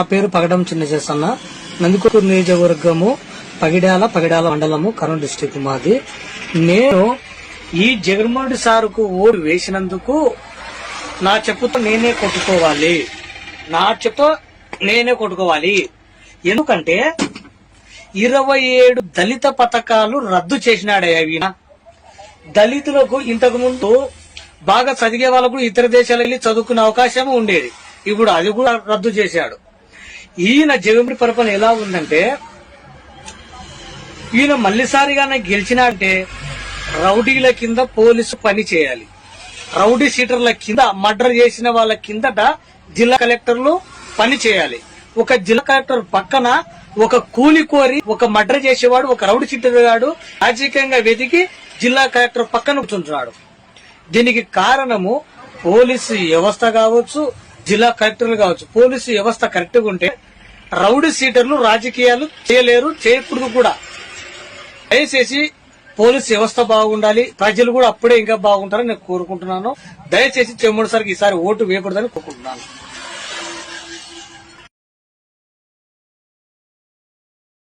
నా పేరు పగడం చిన్న చేసన్న నందికొట్టు నియోజకవర్గము పగిడాల పగిడాల మండలము కర్నూలు డిస్టిక్ మాది. నేను ఈ జగన్మోహన్ రెడ్డి సార్కు ఓటు వేసినందుకు నా చెప్పుతో నేనే కొట్టుకోవాలి. నా చెప్పుతో నేనే కొట్టుకోవాలి. ఎందుకంటే ఇరవై ఏడు దళిత పథకాలు రద్దు చేసినాడే అవిన దళితులకు ఇంతకు ముందు బాగా చదివే వాళ్ళకు ఇతర దేశాలకు వెళ్ళి చదువుకునే అవకాశం ఉండేది. ఇప్పుడు అది కూడా రద్దు చేశాడు. ఈయన జగన్మోహన్ పరిపాలన ఎలా ఉందంటే ఈయన మళ్ళీసారిగానే గెలిచినా అంటే రౌడీల కింద పోలీసు పని చేయాలి. రౌడీ సీటర్ల కింద మర్డర్ చేసిన వాళ్ళ కిందట జిల్లా కలెక్టర్లు పని చేయాలి. ఒక జిల్లా కలెక్టర్ పక్కన ఒక కూలి కోరి ఒక మర్డర్ చేసేవాడు ఒక రౌడీ సీటర్ గాడు రాజకీయంగా వెతికి జిల్లా కలెక్టర్ పక్కన కూర్చుంటున్నాడు. దీనికి కారణము పోలీసు వ్యవస్థ కావచ్చు జిల్లా కలెక్టర్లు కావచ్చు. పోలీసు వ్యవస్థ కరెక్ట్గా ఉంటే రౌడీ సీటర్లు రాజకీయాలు చేయలేరు చేయకూడదు కూడా. దయచేసి పోలీస్ వ్యవస్థ బాగుండాలి ప్రజలు కూడా అప్పుడే ఇంకా బాగుంటారని నేను కోరుకుంటున్నాను. దయచేసి చెమ్మడిసరికి ఈసారి ఓటు వేయకూడదని కోరుకుంటున్నాను.